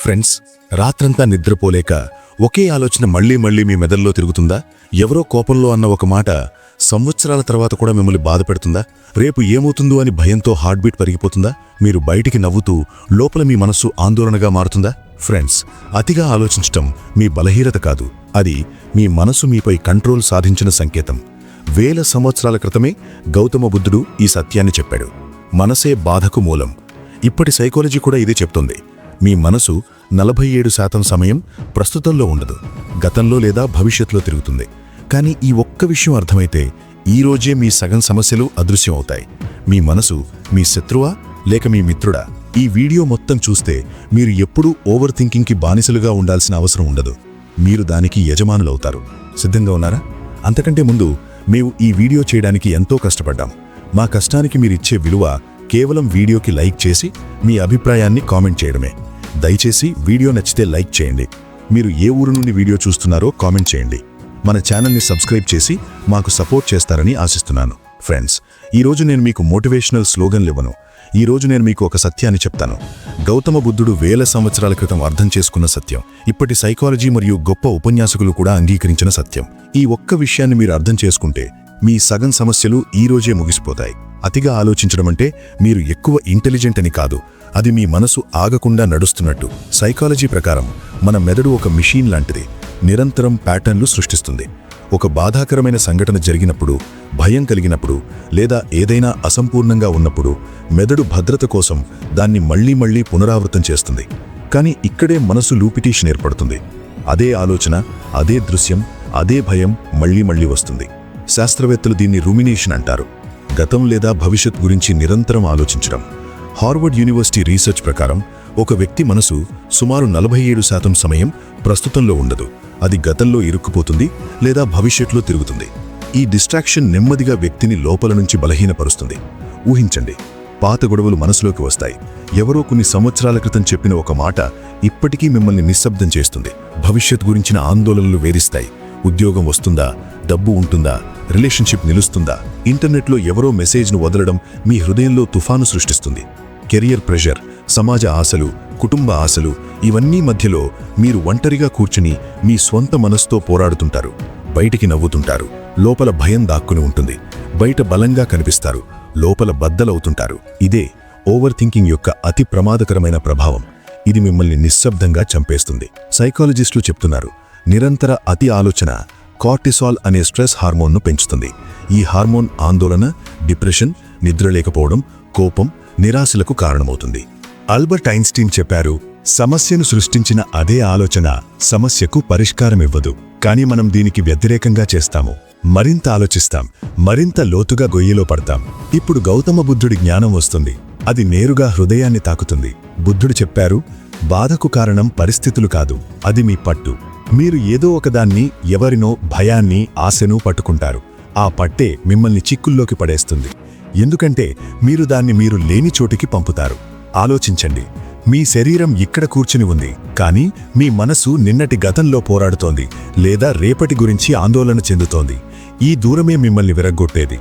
Friends రాత్రంతా నిద్రపోలేక ఒకే ఆలోచన మళ్ళీ మళ్ళీ మీ మెదల్లో తిరుగుతుందా? ఎవరో కోపంలో అన్న ఒక మాట సంవత్సరాల తర్వాత కూడా మిమ్మల్ని బాధ పెడుతుందా? రేపు ఏమవుతుందో అని భయంతో హార్ట్బీట్ పెరిగిపోతుందా? మీరు బయటికి నవ్వుతూ లోపల మీ మనస్సు ఆందోళనగా మారుతుందా? ఫ్రెండ్స్ అతిగా ఆలోచించటం మీ బలహీనత కాదు. అది మీ మనసు మీపై కంట్రోల్ సాధించిన సంకేతం. వేల సంవత్సరాల క్రితమే గౌతమ బుద్ధుడు ఈ సత్యాన్ని చెప్పాడు. మనసే బాధకు మూలం. ఇప్పటి సైకాలజీ కూడా ఇదే చెప్తుంది. మీ మనసు నలభై ఏడు శాతం సమయం ప్రస్తుతంలో ఉండదు. గతంలో లేదా భవిష్యత్తులో తిరుగుతుంది. కానీ ఈ ఒక్క విషయం అర్థమైతే ఈ రోజే మీ సగం సమస్యలు అదృశ్యం అవుతాయి. మీ మనసు మీ శత్రువా లేక మీ మిత్రుడా? ఈ వీడియో మొత్తం చూస్తే మీరు ఎప్పుడూ ఓవర్ థింకింగ్కి బానిసలుగా ఉండాల్సిన అవసరం ఉండదు. మీరు దానికి యజమానులవుతారు. సిద్ధంగా ఉన్నారా? అంతకంటే ముందు మేము ఈ వీడియో చేయడానికి ఎంతో కష్టపడ్డాం. మా కష్టానికి మీరిచ్చే విలువ కేవలం వీడియోకి లైక్ చేసి మీ అభిప్రాయాన్ని కామెంట్ చేయడమే. దయచేసి వీడియో నచ్చితే లైక్ చేయండి. మీరు ఏ ఊరు నుండి వీడియో చూస్తున్నారో కామెంట్ చేయండి. మన ఛానల్ని సబ్స్క్రైబ్ చేసి మాకు సపోర్ట్ చేస్తారని ఆశిస్తున్నాను. ఫ్రెండ్స్ ఈరోజు నేను మీకు మోటివేషనల్ స్లోగన్లు ఇవ్వను. ఈరోజు నేను మీకు ఒక సత్యాన్ని చెప్తాను. గౌతమ బుద్ధుడు వేల సంవత్సరాల క్రితం అర్థం చేసుకున్న సత్యం ఇప్పటి సైకాలజీ మరియు గొప్ప ఉపన్యాసకులు కూడా అంగీకరించిన సత్యం. ఈ ఒక్క విషయాన్ని మీరు అర్థం చేసుకుంటే మీ సగం సమస్యలు ఈ రోజే ముగిసిపోతాయి. అతిగా ఆలోచించడం అంటే మీరు ఎక్కువ ఇంటెలిజెంట్ అని కాదు అది మీ మనసు ఆగకుండా నడుస్తున్నట్టు. సైకాలజీ ప్రకారం మన మెదడు ఒక మిషన్ లాంటిది నిరంతరం ప్యాటర్న్లు సృష్టిస్తుంది. ఒక బాధాకరమైన సంఘటన జరిగినప్పుడు భయం కలిగినప్పుడు లేదా ఏదైనా అసంపూర్ణంగా ఉన్నప్పుడు మెదడు భద్రత కోసం దాన్ని మళ్ళీ మళ్ళీ పునరావృతం చేస్తుంది. కానీ ఇక్కడే మనసు లూపిటీషన్ ఏర్పడుతుంది. అదే ఆలోచన అదే దృశ్యం అదే భయం మళ్ళీ మళ్ళీ వస్తుంది. శాస్త్రవేత్తలు దీన్ని రూమినేషన్ అంటారు. గతం లేదా భవిష్యత్ గురించి నిరంతరం ఆలోచించడం. హార్వర్డ్ యూనివర్సిటీ రీసెర్చ్ ప్రకారం ఒక వ్యక్తి మనసు సుమారు నలభై ఏడు శాతం సమయం ప్రస్తుతంలో ఉండదు. అది గతంలో ఇరుక్కుపోతుంది లేదా భవిష్యత్తులో తిరుగుతుంది. ఈ డిస్ట్రాక్షన్ నెమ్మదిగా వ్యక్తిని లోపల నుంచి బలహీనపరుస్తుంది. ఊహించండి పాత గొడవలు మనసులోకి వస్తాయి. ఎవరో కొన్ని సంవత్సరాల క్రితం చెప్పిన ఒక మాట ఇప్పటికీ మిమ్మల్ని నిశ్శబ్దం చేస్తుంది. భవిష్యత్ గురించిన ఆందోళనలు వేధిస్తాయి. ఉద్యోగం వస్తుందా? డబ్బు ఉంటుందా? రిలేషన్షిప్ నిలుస్తుందా? ఇంటర్నెట్లో ఎవరో మెసేజ్ను వదలడం మీ హృదయంలో తుఫాను సృష్టిస్తుంది. కెరియర్ ప్రెషర్ సమాజ ఆశలు కుటుంబ ఆశలు ఇవన్నీ మధ్యలో మీరు ఒంటరిగా కూర్చుని మీ స్వంత మనస్తో పోరాడుతుంటారు. బయటికి నవ్వుతుంటారు. లోపల భయం దాక్కుని ఉంటుంది. బయట బలంగా కనిపిస్తారు. లోపల బద్దలవుతుంటారు. ఇదే ఓవర్ థింకింగ్ యొక్క అతి ప్రమాదకరమైన ప్రభావం. ఇది మిమ్మల్ని నిశ్శబ్దంగా చంపేస్తుంది. సైకాలజిస్టులు చెప్తున్నారు. నిరంతర అతి ఆలోచన కార్టిసాల్ అనే స్ట్రెస్ హార్మోన్ను పెంచుతుంది. ఈ హార్మోన్ ఆందోళన డిప్రెషన్ నిద్ర లేకపోవడం కోపం నిరాశలకు కారణమవుతుంది. ఆల్బర్ట్ ఐన్స్టీన్ చెప్పారు సమస్యను సృష్టించిన అదే ఆలోచన సమస్యకు పరిష్కారమివ్వదు. కానీ మనం దీనికి వ్యతిరేకంగా చేస్తాము. మరింత ఆలోచిస్తాం మరింత లోతుగా గొయ్యిలో పడతాం. ఇప్పుడు గౌతమ బుద్ధుడి జ్ఞానం వస్తుంది. అది నేరుగా హృదయాన్ని తాకుతుంది. బుద్ధుడు చెప్పారు బాధకు కారణం పరిస్థితులు కాదు అది మీ పట్టు. మీరు ఏదో ఒకదాన్ని ఎవరినో భయాన్ని ఆశను పట్టుకుంటారు. ఆ పట్టే మిమ్మల్ని చిక్కుల్లోకి పడేస్తుంది. ఎందుకంటే మీరు దాన్ని మీరు లేని చోటికి పంపుతారు. ఆలోచించండి. మీ శరీరం ఇక్కడ కూర్చుని ఉంది. కానీ మీ మనసు నిన్నటి గతంలో పోరాడుతోంది లేదా రేపటి గురించి ఆందోళన చెందుతోంది. ఈ దూరమే మిమ్మల్ని విరగ్గొట్టేది.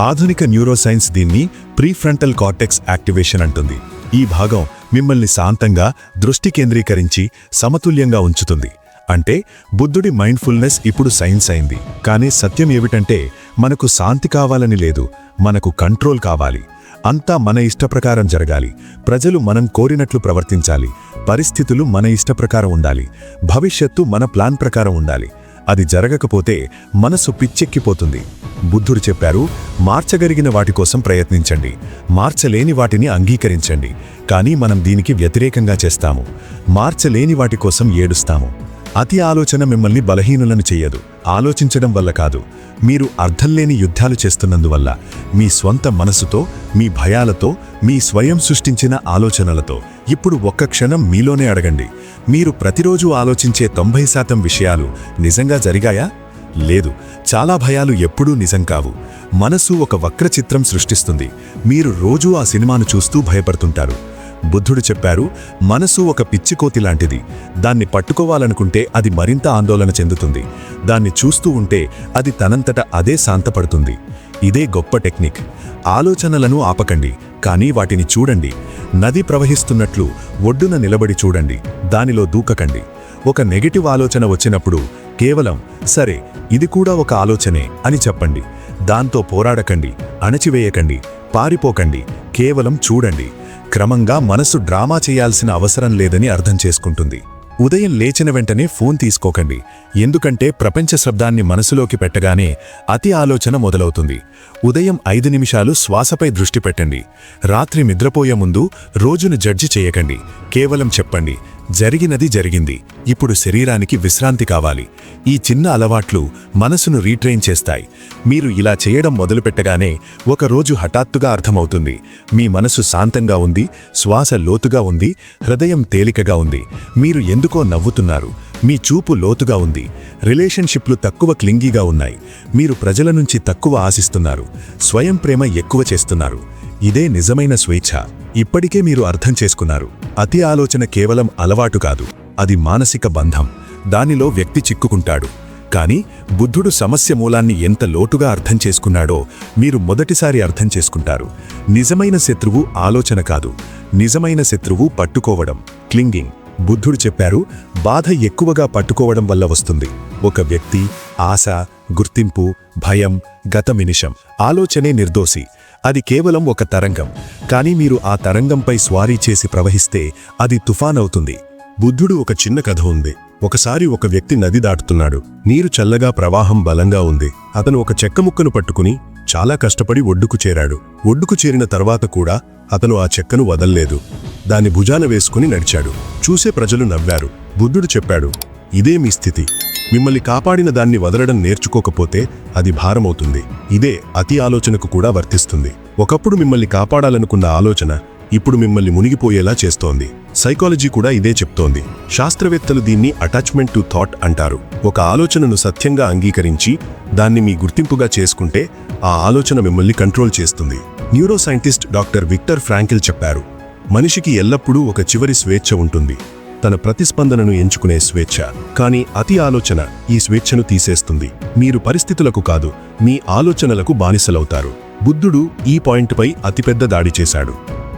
ఆధునిక న్యూరోసైన్స్ దీన్ని ప్రీఫ్రంటల్ కార్టెక్స్ యాక్టివేషన్ అంటుంది. ఈ భాగం మిమ్మల్ని శాంతంగా దృష్టి కేంద్రీకరించి సమతుల్యంగా ఉంచుతుంది. అంటే బుద్ధుడి మైండ్ఫుల్నెస్ ఇప్పుడు సైన్స్ అయింది. కానీ సత్యం ఏమిటంటే మనకు శాంతి కావాలని లేదు మనకు కంట్రోల్ కావాలి. అంతా మన ఇష్టప్రకారం జరగాలి. ప్రజలు మనం కోరినట్లు ప్రవర్తించాలి. పరిస్థితులు మన ఇష్టప్రకారం ఉండాలి. భవిష్యత్తు మన ప్లాన్ ప్రకారం ఉండాలి. అది జరగకపోతే మనసు పిచ్చెక్కిపోతుంది. బుద్ధుడు చెప్పారు మార్చగలిగిన వాటి కోసం ప్రయత్నించండి. మార్చలేని వాటిని అంగీకరించండి. కానీ మనం దీనికి వ్యతిరేకంగా చేస్తాము. మార్చలేని వాటి కోసం ఏడుస్తాము. అతి ఆలోచన మిమ్మల్ని బలహీనులను చెయ్యదు ఆలోచించడం వల్ల కాదు. మీరు అర్థంలేని యుద్ధాలు చేస్తున్నందువల్ల మీ స్వంత మనసుతో మీ భయాలతో మీ స్వయం సృష్టించిన ఆలోచనలతో ఇప్పుడు ఒక్క క్షణం మీలోనే అడగండి. మీరు ప్రతిరోజు ఆలోచించే తొంభై శాతం విషయాలు నిజంగా జరిగాయా? లేదు. చాలా భయాలు ఎప్పుడూ నిజం కావు. మనసు ఒక వక్ర చిత్రం సృష్టిస్తుంది. మీరు రోజూ ఆ సినిమాను చూస్తూ భయపడుతుంటారు. బుద్ధుడు చెప్పారు మనసు ఒక పిచ్చికోతి లాంటిది. దాన్ని పట్టుకోవాలనుకుంటే అది మరింత ఆందోళన చెందుతుంది. దాన్ని చూస్తూ ఉంటే అది తనంతట అదే శాంతపడుతుంది. ఇదే గొప్ప టెక్నిక్. ఆలోచనలను ఆపకండి కానీ వాటిని చూడండి. నది ప్రవహిస్తున్నట్లు ఒడ్డున నిలబడి చూడండి. దానిలో దూకకండి. ఒక నెగటివ్ ఆలోచన వచ్చినప్పుడు కేవలం సరే ఇది కూడా ఒక ఆలోచనే అని చెప్పండి. దాంతో పోరాడకండి అణచివేయకండి పారిపోకండి కేవలం చూడండి. క్రమంగా మనసు డ్రామా చేయాల్సిన అవసరం లేదని అర్థం చేసుకుంటుంది. ఉదయం లేచిన వెంటనే ఫోన్ తీసుకోకండి. ఎందుకంటే ప్రపంచ శబ్దాన్ని మనసులోకి పెట్టగానే అతి ఆలోచన మొదలవుతుంది. ఉదయం ఐదు నిమిషాలు శ్వాసపై దృష్టి పెట్టండి. రాత్రి నిద్రపోయే ముందు రోజును జడ్జి చేయకండి. కేవలం చెప్పండి. జరిగినది జరిగింది. ఇప్పుడు శరీరానికి విశ్రాంతి కావాలి. ఈ చిన్న అలవాట్లు మనసును రీట్రైన్ చేస్తాయి. మీరు ఇలా చేయడం మొదలుపెట్టగానే ఒక రోజు హఠాత్తుగా అర్థమవుతుంది. మీ మనసు శాంతంగా ఉంది శ్వాస లోతుగా ఉంది హృదయం తేలికగా ఉంది. మీరు ఎందుకో నవ్వుతున్నారు. మీ చూపు లోతుగా ఉంది. రిలేషన్షిప్లు తక్కువ క్లింగీగా ఉన్నాయి. మీరు ప్రజల నుంచి తక్కువ ఆశిస్తున్నారు. స్వయం ప్రేమ ఎక్కువ చేస్తున్నారు. ఇదే నిజమైన స్వేచ్ఛ. ఇప్పటికే మీరు అర్థం చేసుకున్నారు. అతి ఆలోచన కేవలం అలవాటు కాదు. అది మానసిక బంధం. దానిలో వ్యక్తి చిక్కుకుంటాడు. కాని బుద్ధుడు సమస్య మూలాన్ని ఎంత లోటుగా అర్థం చేసుకున్నాడో మీరు మొదటిసారి అర్థం చేసుకుంటారు. నిజమైన శత్రువు ఆలోచన కాదు. నిజమైన శత్రువు పట్టుకోవడం. క్లింగింగ్. బుద్ధుడు చెప్పారు బాధ ఎక్కువగా పట్టుకోవడం వల్ల వస్తుంది. ఒక వ్యక్తి ఆశ గుర్తింపు భయం గత నిమిషం. ఆలోచనే నిర్దోషి. అది కేవలం ఒక తరంగం. కానీ మీరు ఆ తరంగంపై స్వారీ చేసి ప్రవహిస్తే అది తుఫాన్ అవుతుంది బుద్ధుడు ఒక చిన్న కథ ఉంది. ఒకసారి ఒక వ్యక్తి నది దాటుతున్నాడు. నీరు చల్లగా ప్రవాహం బలంగా ఉంది. అతను ఒక చెక్క ముక్కను పట్టుకుని చాలా కష్టపడి ఒడ్డుకు చేరాడు. ఒడ్డుకు చేరిన తర్వాత కూడా అతను ఆ చెక్కను వదల్లేదు. దాన్ని భుజాన వేసుకుని నడిచాడు. చూసే ప్రజలు నవ్వారు. బుద్ధుడు చెప్పాడు ఇదే మీ స్థితి. మిమ్మల్ని కాపాడిన దాన్ని వదలడం నేర్చుకోకపోతే అది భారమవుతుంది. ఇదే అతి ఆలోచనకు కూడా వర్తిస్తుంది. ఒకప్పుడు మిమ్మల్ని కాపాడాలనుకున్న ఆలోచన ఇప్పుడు మిమ్మల్ని మునిగిపోయేలా చేస్తోంది. సైకాలజీ కూడా ఇదే చెప్తోంది. శాస్త్రవేత్తలు దీన్ని అటాచ్మెంట్ టు థాట్ అంటారు. ఒక ఆలోచనను సత్యంగా అంగీకరించి దాన్ని మీ గుర్తింపుగా చేసుకుంటే ఆ ఆలోచన మిమ్మల్ని కంట్రోల్ చేస్తుంది. న్యూరోసైంటిస్ట్ డాక్టర్ విక్టర్ ఫ్రాంకిల్ చెప్పారు. మనిషికి ఎల్లప్పుడూ ఒక చివరి స్వేచ్ఛ ఉంటుంది. తన ప్రతిస్పందనను ఎంచుకునే స్వేచ్ఛ. కానీ అతి ఆలోచన ఈ స్వేచ్ఛను తీసేస్తుంది. మీరు పరిస్థితులకు కాదు మీ ఆలోచనలకు బానిసలవుతారు. బుద్ధుడు ఈ పాయింట్పై అతిపెద్ద దాడి చేశాడు.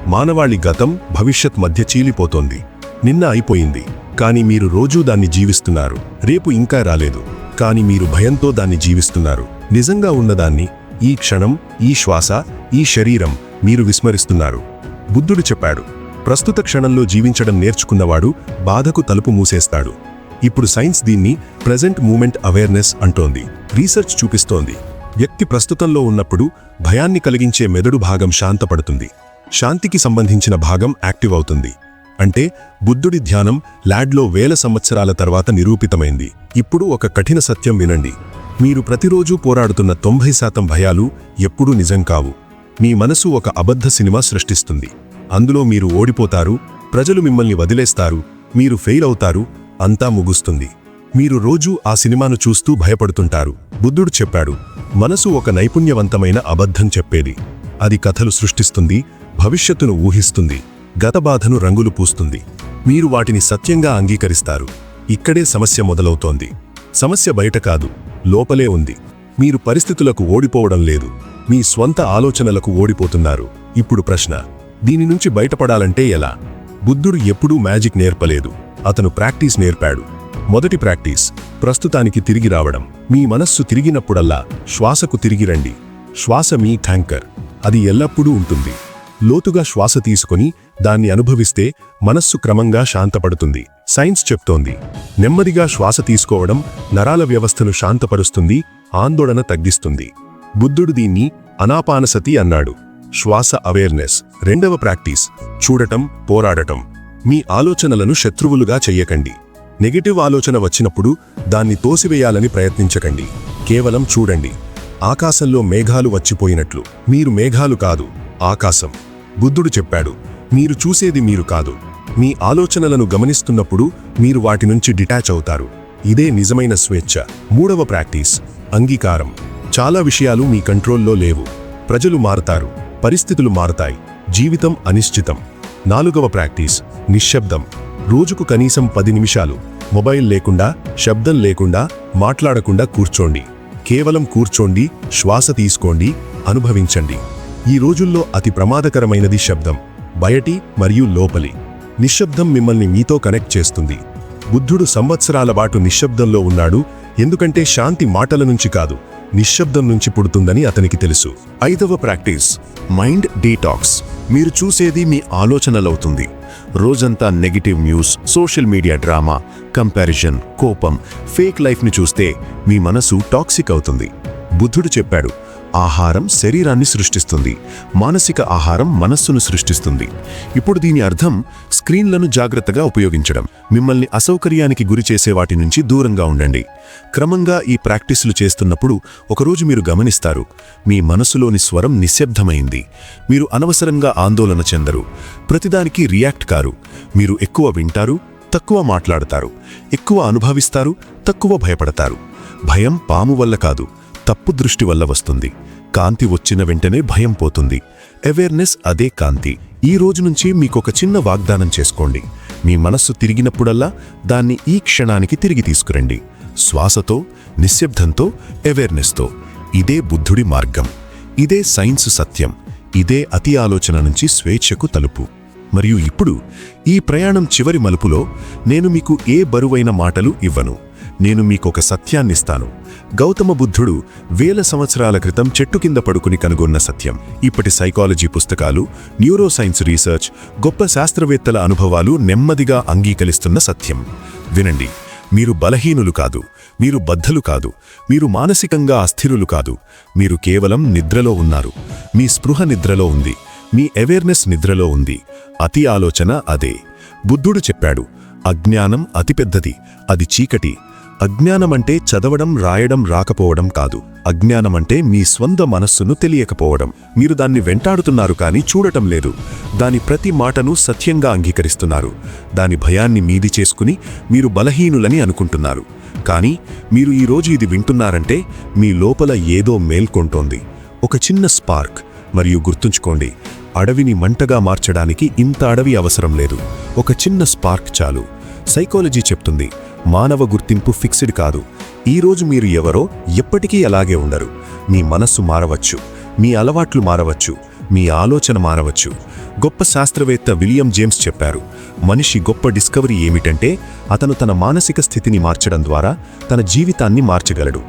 మానవాళి గతం భవిష్యత్ మధ్య చీలిపోతోంది. నిన్న అయిపోయింది. కానీ మీరు రోజూ దాన్ని జీవిస్తున్నారు. రేపు ఇంకా రాలేదు. కానీ మీరు భయంతో దాన్ని జీవిస్తున్నారు. నిజంగా ఉన్నదాన్ని ఈ క్షణం ఈ శ్వాస ఈ శరీరం మీరు విస్మరిస్తున్నారు. బుద్ధుడు చెప్పాడు ప్రస్తుత క్షణంలో జీవించడం నేర్చుకున్నవాడు బాధకు తలుపు మూసేస్తాడు. ఇప్పుడు సైన్స్ దీన్ని ప్రెజెంట్ మూమెంట్ అవేర్నెస్ అంటోంది. రీసెర్చ్ చూపిస్తోంది. వ్యక్తి ప్రస్తుతంలో ఉన్నప్పుడు భయాన్ని కలిగించే మెదడు భాగం శాంతపడుతుంది. శాంతికి సంబంధించిన భాగం యాక్టివ్ అవుతుంది. అంటే బుద్ధుడి ధ్యానం ల్యాడ్లో వేల సంవత్సరాల తర్వాత నిరూపితమైంది. ఇప్పుడు ఒక కఠిన సత్యం వినండి. మీరు ప్రతిరోజూ పోరాడుతున్న తొంభై శాతం భయాలు ఎప్పుడూ నిజం కావు. మీ మనసు ఒక అబద్ధ సినిమా సృష్టిస్తుంది. అందులో మీరు ఓడిపోతారు ప్రజలు మిమ్మల్ని వదిలేస్తారు మీరు ఫెయిల్ అవుతారు అంతా ముగుస్తుంది. మీరు రోజూ ఆ సినిమాను చూస్తూ భయపడుతుంటారు. బుద్ధుడు చెప్పాడు మనసు ఒక నైపుణ్యవంతమైన అబద్ధం చెప్పేది. అది కథలు సృష్టిస్తుంది భవిష్యత్తును ఊహిస్తుంది గత బాధను రంగులు పూస్తుంది. మీరు వాటిని సత్యంగా అంగీకరిస్తారు. ఇక్కడే సమస్య మొదలవుతోంది. సమస్య బయట కాదు లోపలే ఉంది. మీరు పరిస్థితులకు ఓడిపోవడం లేదు. మీ స్వంత ఆలోచనలకు ఓడిపోతున్నారు. ఇప్పుడు ప్రశ్న దీని నుంచి బయటపడాలంటే ఎలా? బుద్ధుడు ఎప్పుడూ మ్యాజిక్ నేర్పలేదు. అతను ప్రాక్టీస్ నేర్పాడు. మొదటి ప్రాక్టీస్ ప్రస్తుతానికి తిరిగి రావడం. మీ మనస్సు తిరిగినప్పుడల్లా శ్వాసకు తిరిగి రండి. శ్వాస మీ థ్యాంకర్. అది ఎల్లప్పుడూ ఉంటుంది. లోతుగా శ్వాస తీసుకొని దాన్ని అనుభవిస్తే మనస్సు క్రమంగా శాంతపడుతుంది. సైన్స్ చెప్తోంది. నెమ్మదిగా శ్వాస తీసుకోవడం నరాల వ్యవస్థను శాంతపరుస్తుంది ఆందోళన తగ్గిస్తుంది. బుద్ధుడు దీన్ని అనాపానసతి అన్నాడు. శ్వాస అవేర్నెస్ రెండవ ప్రాక్టీస్ చూడటం పోరాడటం. మీ ఆలోచనలను శత్రువులుగా చెయ్యకండి. నెగిటివ్ ఆలోచన వచ్చినప్పుడు దాన్ని తోసివేయాలని ప్రయత్నించకండి. కేవలం చూడండి. ఆకాశంలో మేఘాలు వచ్చిపోయినట్లు. మీరు మేఘాలు కాదు ఆకాశం. బుద్ధుడు చెప్పాడు మీరు చూసేది మీరు కాదు. మీ ఆలోచనలను గమనిస్తున్నప్పుడు మీరు వాటి నుంచి డిటాచ్ అవుతారు. ఇదే నిజమైన స్వేచ్ఛ. మూడవ ప్రాక్టీస్ అంగీకారం. చాలా విషయాలు మీ కంట్రోల్లో లేవు. ప్రజలు మారతారు. పరిస్థితులు మారతాయి. జీవితం అనిశ్చితం. నాలుగవ ప్రాక్టీస్. నిశ్శబ్దం. రోజుకు కనీసం పది నిమిషాలు. మొబైల్ లేకుండా శబ్దం లేకుండా మాట్లాడకుండా కూర్చోండి. కేవలం కూర్చోండి శ్వాస తీసుకోండి అనుభవించండి. ఈ రోజుల్లో అతి ప్రమాదకరమైనది శబ్దం. బయటి మరియు లోపలి. నిశ్శబ్దం మిమ్మల్ని మీతో కనెక్ట్ చేస్తుంది. బుద్ధుడు సంవత్సరాల పాటు నిశ్శబ్దంలో ఉన్నాడు. ఎందుకంటే శాంతి మాటల నుంచి కాదు. నిశ్శబ్దం నుంచి పుడుతుందని అతనికి తెలుసు. ఐదవ ప్రాక్టీస్ మైండ్ డీటాక్స్. మీరు చూసేది మీ ఆలోచనలవుతుంది. రోజంతా negative news social media drama comparison కోపం ఫేక్ లైఫ్ని చూస్తే మీ మనసు టాక్సిక్ అవుతుంది. బుద్ధుడు చెప్పాడు ఆహారం శరీరాన్ని సృష్టిస్తుంది. మానసిక ఆహారం మనస్సును సృష్టిస్తుంది. ఇప్పుడు దీని అర్థం స్క్రీన్లను జాగ్రత్తగా ఉపయోగించడం. మిమ్మల్ని అసౌకర్యానికి గురి చేసే వాటి నుంచి దూరంగా ఉండండి. క్రమంగా ఈ ప్రాక్టీసులు చేస్తున్నప్పుడు ఒకరోజు మీరు గమనిస్తారు మీ మనసులోని స్వరం నిశ్శబ్దమైంది. మీరు అనవసరంగా ఆందోళన చెందరు. ప్రతిదానికి రియాక్ట్ కారు. మీరు ఎక్కువ వింటారు తక్కువ మాట్లాడతారు. ఎక్కువ అనుభవిస్తారు తక్కువ భయపడతారు. భయం పాము వల్ల కాదు. తప్పు దృష్టి వల్ల వస్తుంది. కాంతి వచ్చిన వెంటనే భయం పోతుంది. అవేర్నెస్ అదే కాంతి. ఈ రోజు నుంచి మీకొక చిన్న వాగ్దానం చేసుకోండి. మీ మనస్సు తిరిగినప్పుడల్లా దాన్ని ఈ క్షణానికి తిరిగి తీసుకురండి. శ్వాసతో నిశ్శబ్దంతో అవేర్నెస్తో ఇదే బుద్ధుడి మార్గం. ఇదే సైన్స్ సత్యం. ఇదే అతి ఆలోచన నుంచి స్వేచ్ఛకు తలుపు. మరియు ఇప్పుడు ఈ ప్రయాణం చివరి మలుపులో నేను మీకు ఏ బరువైన మాటలు ఇవ్వను. నేను మీకొక సత్యాన్నిస్తాను. గౌతమ బుద్ధుడు వేల సంవత్సరాల క్రితం చెట్టు కింద పడుకుని కనుగొన్న సత్యం. ఇప్పటి సైకాలజీ పుస్తకాలు న్యూరోసైన్స్ రీసెర్చ్ గొప్ప శాస్త్రవేత్తల అనుభవాలు నెమ్మదిగా అంగీకరిస్తున్న సత్యం. వినండి. మీరు బలహీనులు కాదు మీరు బద్ధలు కాదు మీరు మానసికంగా అస్థిరులు కాదు మీరు కేవలం నిద్రలో ఉన్నారు. మీ స్పృహ నిద్రలో ఉంది మీ అవేర్నెస్ నిద్రలో ఉంది. అతి ఆలోచన అదే. బుద్ధుడు చెప్పాడు అజ్ఞానం అతిపెద్దది అది చీకటి అజ్ఞానమంటే చదవడం రాయడం రాకపోవడం కాదు. అజ్ఞానమంటే మీ స్వంత మనస్సును తెలియకపోవడం. మీరు దాన్ని వెంటాడుతున్నారు కానీ చూడటం లేదు. దాని ప్రతి మాటను సత్యంగా అంగీకరిస్తున్నారు. దాని భయాన్ని మీది చేసుకుని మీరు బలహీనులని అనుకుంటున్నారు. కానీ మీరు ఈరోజు ఇది వింటున్నారంటే మీ లోపల ఏదో మేల్కొంటోంది. ఒక చిన్న స్పార్క్. మరియు గుర్తుంచుకోండి అడవిని మంటగా మార్చడానికి ఇంత అడవి అవసరం లేదు. ఒక చిన్న స్పార్క్ చాలు. సైకాలజీ చెప్తుంది మానవ గుర్తింపు ఫిక్స్డ్ కాదు. ఈరోజు మీరు ఎవరో ఎప్పటికీ అలాగే ఉండరు. మీ మనస్సు మారవచ్చు. మీ అలవాట్లు మారవచ్చు. మీ ఆలోచన మారవచ్చు. గొప్ప శాస్త్రవేత్త విలియం జేమ్స్ చెప్పారు. మనిషి గొప్ప డిస్కవరీ ఏమిటంటే అతను తన మానసిక స్థితిని మార్చడం ద్వారా తన జీవితాన్ని మార్చగలడు.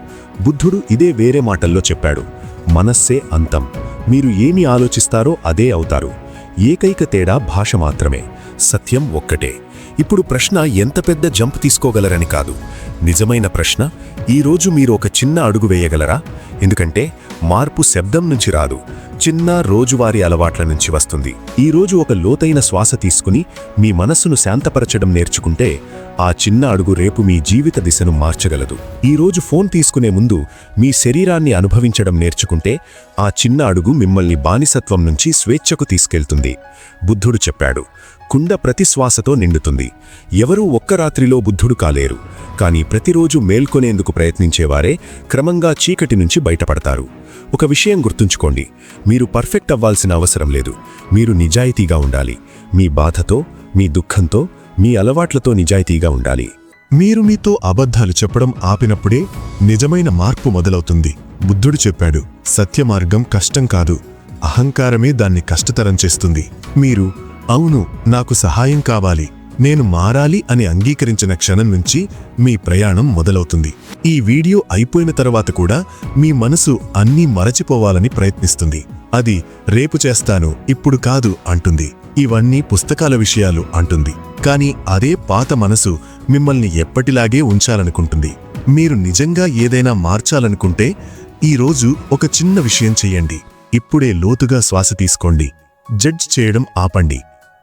బుద్ధుడు ఇదే వేరే మాటల్లో చెప్పాడు. మనస్సే అంతం. మీరు ఏమి ఆలోచిస్తారో అదే అవుతారు. ఏకైక తేడా భాష మాత్రమే. సత్యం ఒక్కటే. ఇప్పుడు ప్రశ్న ఎంత పెద్ద జంప్ తీసుకోగలరని కాదు. నిజమైన ప్రశ్న ఈరోజు మీరు ఒక చిన్న అడుగు వేయగలరా? ఎందుకంటే మార్పు శబ్దం నుంచి రాదు. చిన్న రోజువారీ అలవాట్ల నుంచి వస్తుంది. ఈరోజు ఒక లోతైన శ్వాస తీసుకుని మీ మనస్సును శాంతపరచడం నేర్చుకుంటే ఆ చిన్న అడుగు రేపు మీ జీవిత దిశను మార్చగలదు. ఈరోజు ఫోన్ తీసుకునే ముందు మీ శరీరాన్ని అనుభవించడం నేర్చుకుంటే ఆ చిన్న అడుగు మిమ్మల్ని బానిసత్వం నుంచి స్వేచ్ఛకు తీసుకెళ్తుంది. బుద్ధుడు చెప్పాడు కుండ ప్రతిశ్వాసతో నిండుతుంది. ఎవరూ ఒక్క రాత్రిలో బుద్ధుడు కాలేరు. కానీ ప్రతిరోజు మేల్కొనేందుకు ప్రయత్నించేవారే క్రమంగా చీకటి నుంచి బయటపడతారు. ఒక విషయం గుర్తుంచుకోండి. మీరు పర్ఫెక్ట్ అవ్వాల్సిన అవసరం లేదు. మీరు నిజాయితీగా ఉండాలి. మీ బాధతో మీ దుఃఖంతో మీ అలవాట్లతో నిజాయితీగా ఉండాలి. మీరు మీతో అబద్ధాలు చెప్పడం ఆపినప్పుడే నిజమైన మార్పు మొదలవుతుంది. బుద్ధుడు చెప్పాడు సత్యమార్గం కష్టం కాదు. అహంకారమే దాన్ని కష్టతరం చేస్తుంది. మీరు అవును నాకు సహాయం కావాలి. నేను మారాలి అని అంగీకరించిన క్షణం నుంచి మీ ప్రయాణం మొదలవుతుంది. ఈ వీడియో అయిపోయిన తర్వాత కూడా మీ మనసు అన్నీ మరచిపోవాలని ప్రయత్నిస్తుంది. అది రేపు చేస్తాను ఇప్పుడు కాదు అంటుంది. ఇవన్నీ పుస్తకాల విషయాలు అంటుంది. కానీ అదే పాత మనసు మిమ్మల్ని ఎప్పటిలాగే ఉంచాలనుకుంటుంది. మీరు నిజంగా ఏదైనా మార్చాలనుకుంటే ఈరోజు ఒక చిన్న విషయం చెయ్యండి. ఇప్పుడే లోతుగా శ్వాస తీసుకోండి. జడ్జ్ చేయడం ఆపండి.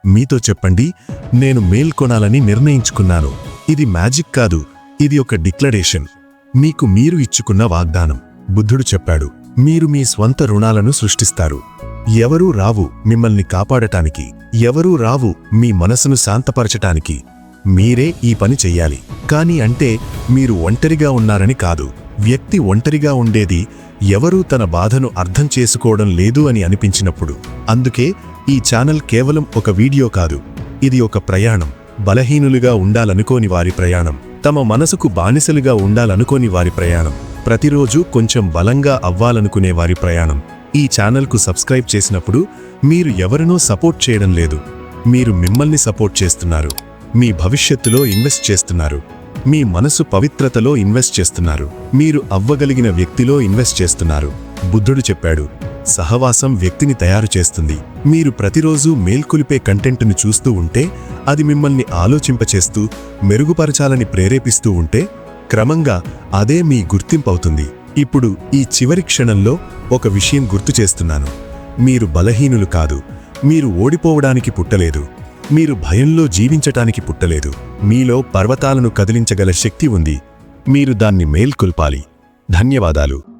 మీతో చెప్పండి నేను మేల్కొనాలని నిర్ణయించుకున్నాను. ఇది మ్యాజిక్ కాదు ఇది ఒక డిక్లరేషన్. మీకు మీరు ఇచ్చుకున్న వాగ్దానం. బుద్ధుడు చెప్పాడు మీరు మీ స్వంత రుణాలను సృష్టిస్తారు. ఎవరూ రావు మిమ్మల్ని కాపాడటానికి. ఎవరూ రావు మీ మనసును శాంతపరచటానికి. మీరే ఈ పని చెయ్యాలి. కాని అంటే మీరు ఒంటరిగా ఉన్నారని కాదు. వ్యక్తి ఒంటరిగా ఉండేది ఎవరూ తన బాధను అర్థం చేసుకోవడం లేదు అని అనిపించినప్పుడు. అందుకే ఈ ఛానల్ కేవలం ఒక వీడియో కాదు ఇది ఒక ప్రయాణం. బలహీనులుగా ఉండాలనుకోని వారి ప్రయాణం. తమ మనసుకు బానిసలుగా ఉండాలనుకోని వారి ప్రయాణం. ప్రతిరోజు కొంచెం బలంగా అవ్వాలనుకునే వారి ప్రయాణం. ఈ ఛానల్కు సబ్స్క్రైబ్ చేసినప్పుడు మీరు ఎవరినో సపోర్ట్ చేయడం లేదు. మీరు మిమ్మల్ని సపోర్ట్ చేస్తున్నారు. మీ భవిష్యత్తులో ఇన్వెస్ట్ చేస్తున్నారు. మీ మనసు పవిత్రతలో ఇన్వెస్ట్ చేస్తున్నారు. మీరు అవ్వగలిగిన వ్యక్తిలో ఇన్వెస్ట్ చేస్తున్నారు. బుద్ధుడు చెప్పాడు సహవాసం వ్యక్తిని తయారు చేస్తుంది. మీరు ప్రతిరోజు మేల్కొలిపే కంటెంట్ను చూస్తూ ఉంటే అది మిమ్మల్ని ఆలోచింపచేస్తూ మెరుగుపరచాలని ప్రేరేపిస్తూ ఉంటే క్రమంగా అదే మీ గుర్తింపవుతుంది. ఇప్పుడు ఈ చివరి క్షణంలో ఒక విషయం గుర్తు చేస్తున్నాను. మీరు బలహీనులు కాదు. మీరు ఓడిపోవడానికి పుట్టలేదు. మీరు భయంలో జీవించటానికి పుట్టలేదు. మీలో పర్వతాలను కదిలించగల శక్తి ఉంది. మీరు దాన్ని మేల్కొల్పాలి ధన్యవాదాలు.